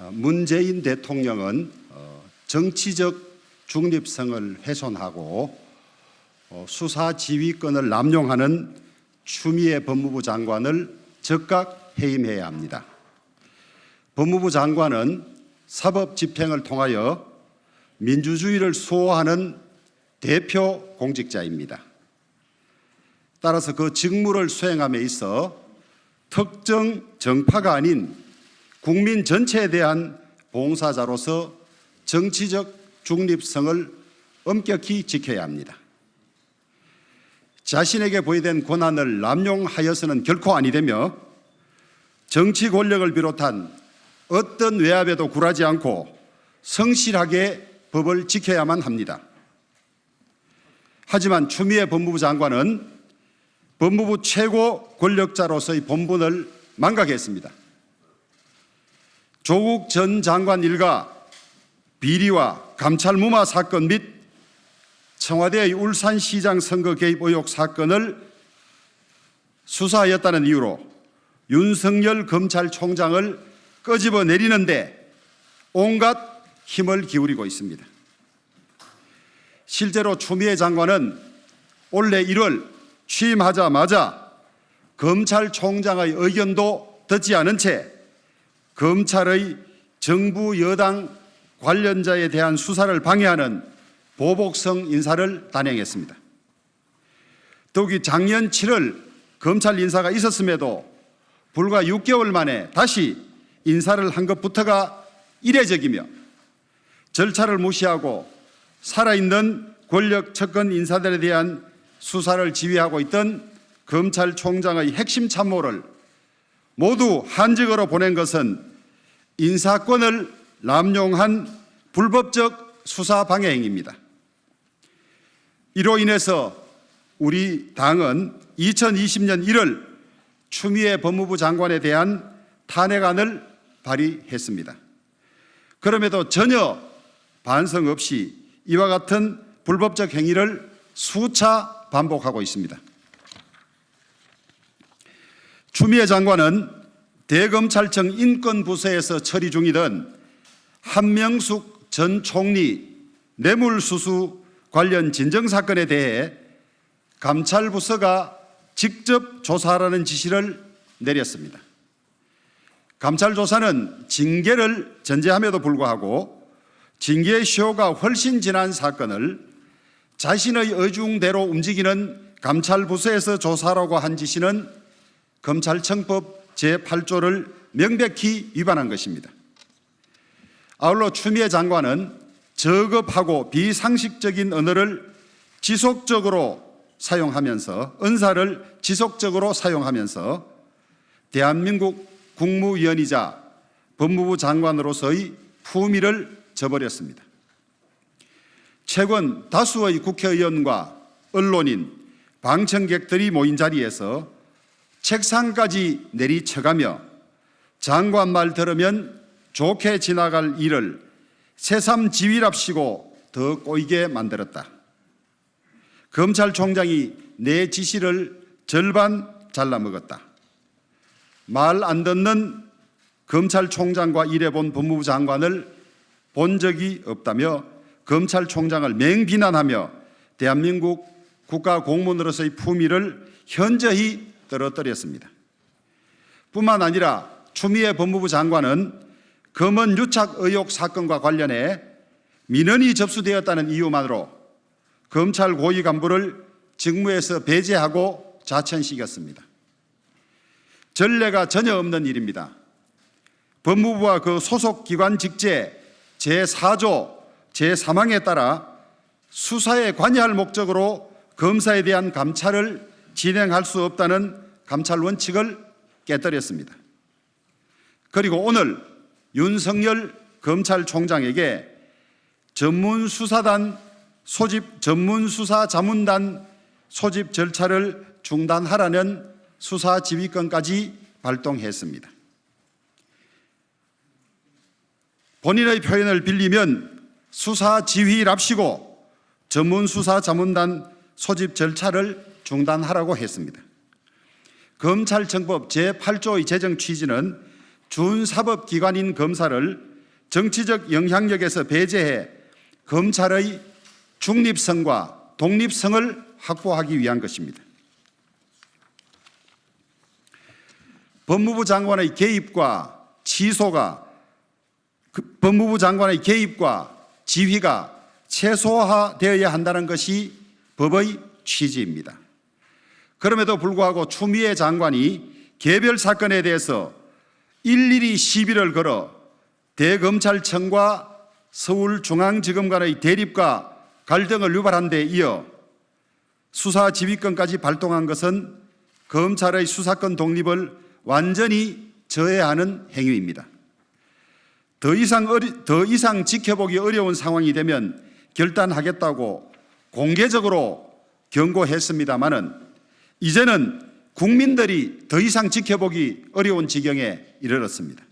어, 문재인 대통령은 어, 정치적 중립성을 훼손하고 어, 수사 지휘권을 남용하는 추미애 법무부 장관을 즉각 해임해야 합니다. 법무부 장관은 사법 집행을 통하여 민주주의를 수호하는 대표 공직자입니다. 따라서 그 직무를 수행함에 있어 특정 정파가 아닌 국민 전체에 대한 봉사자로서 정치적 중립성을 엄격히 지켜야 합니다. 자신에게 보이된 권한을 남용하여서는 결코 아니 되며 정치 권력을 비롯한 어떤 외압에도 굴하지 않고 성실하게 법을 지켜야만 합니다. 하지만 추미애 법무부 장관은 법무부 최고 권력자로서의 본분을 망각했습니다. 조국 전 장관 일가 비리와 감찰 무마 사건 및 청와대의 울산시장 선거 개입 의혹 사건을 수사하였다는 이유로 윤석열 검찰총장을 끄집어 내리는데 온갖 힘을 기울이고 있습니다. 실제로 추미애 장관은 올해 1월 취임하자마자 검찰총장의 의견도 듣지 않은 채 검찰의 정부 여당 관련자에 대한 수사를 방해하는 보복성 인사를 단행했습니다. 더욱이 작년 7월 검찰 인사가 있었음에도 불과 6개월 만에 다시 인사를 한 것부터가 이례적이며 절차를 무시하고 살아있는 권력 측근 인사들에 대한 수사를 지휘하고 있던 검찰총장의 핵심 참모를 모두 한직으로 보낸 것은 인사권을 남용한 불법적 수사 방해 행위입니다. 이로 인해서 우리 당은 2020년 1월 추미애 법무부 장관에 대한 탄핵안을 발의했습니다. 그럼에도 전혀 반성 없이 이와 같은 불법적 행위를 수차 반복하고 있습니다. 추미애 장관은 대검찰청 인권부서에서 처리 중이던 한명숙 전 총리 뇌물수수 관련 진정사건에 대해 감찰부서가 직접 조사하라는 지시를 내렸습니다. 감찰 조사는 징계를 전제함에도 불구하고 징계의 시효가 훨씬 지난 사건을 자신의 의중대로 움직이는 감찰부서에서 조사하라고 한 지시는 검찰청법 제8조를 명백히 위반한 것입니다. 아울러 추미애 장관은 저급하고 비상식적인 언어를 지속적으로 사용하면서 은사를 지속적으로 사용하면서 대한민국 국무위원이자 법무부 장관으로서의 품위를 저버렸습니다. 최근 다수의 국회의원과 언론인, 방청객들이 모인 자리에서 책상까지 내리쳐가며 장관 말 들으면 좋게 지나갈 일을 새삼 지휘랍시고 더 꼬이게 만들었다. 검찰총장이 내 지시를 절반 잘라먹었다. 말 안 듣는 검찰총장과 일해본 법무부 장관을 본 적이 없다며 검찰총장을 맹비난하며 대한민국 국가 공무원으로서의 품위를 현저히 떨어뜨렸습니다. 뿐만 아니라 추미애 법무부 장관은 검언 유착 의혹 사건과 관련해 민원이 접수되었다는 이유만으로 검찰 고위 간부를 직무에서 배제하고 자천시켰습니다. 전례가 전혀 없는 일입니다. 법무부와 그 소속 기관 직제 제4조 제3항에 따라 수사에 관여할 목적으로 검사에 대한 감찰을 진행할 수 없다는 감찰 원칙을 깨뜨렸습니다. 그리고 오늘 윤석열 검찰총장에게 전문수사단 소집 전문수사 자문단 소집 절차를 중단하라는 수사 지휘권까지 발동했습니다. 본인의 표현을 빌리면 수사 지휘랍시고 전문수사 자문단 소집 절차를 중단하라고 했습니다. 검찰청법 제8조의 제정 취지는 준사법기관인 검사를 정치적 영향력에서 배제해 검찰의 중립성과 독립성을 확보하기 위한 것입니다. 법무부 장관의 개입과 취소가 그 법무부 장관의 개입과 지휘가 최소화되어야 한다는 것이 법의 취지입니다. 그럼에도 불구하고 추미애 장관이 개별 사건에 대해서 일일이 시비를 걸어 대검찰청과 서울중앙지검 간의 대립과 갈등을 유발한 데 이어 수사 지휘권까지 발동한 것은 검찰의 수사권 독립을 완전히 저해하는 행위입니다. 더 이상 어리, 더 이상 지켜보기 어려운 상황이 되면 결단하겠다고 공개적으로 경고했습니다마는 이제는 국민들이 더 이상 지켜보기 어려운 지경에 이르렀습니다.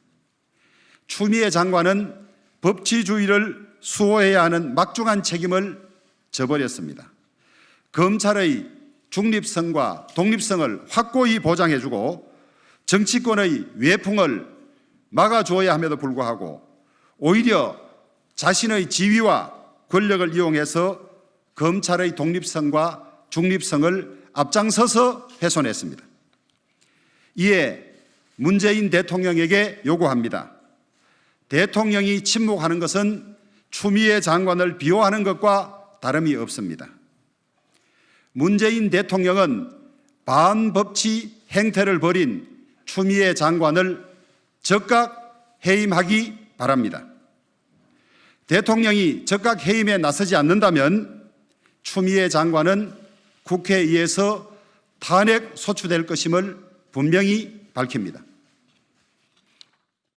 추미애 장관은 법치주의를 수호해야 하는 막중한 책임을 져버렸습니다. 검찰의 중립성과 독립성을 확고히 보장해주고 정치권의 외풍을 막아주어야 함에도 불구하고 오히려 자신의 지위와 권력을 이용해서 검찰의 독립성과 중립성을 앞장서서 훼손했습니다. 이에 문재인 대통령에게 요구합니다. 대통령이 침묵하는 것은 추미애 장관을 비호하는 것과 다름이 없습니다. 문재인 대통령은 반법치 행태를 벌인 추미애 장관을 적각 해임하기 바랍니다. 대통령이 적각 해임에 나서지 않는다면 추미애 장관은 국회에 의해서 탄핵 소추될 것임을 분명히 밝힙니다.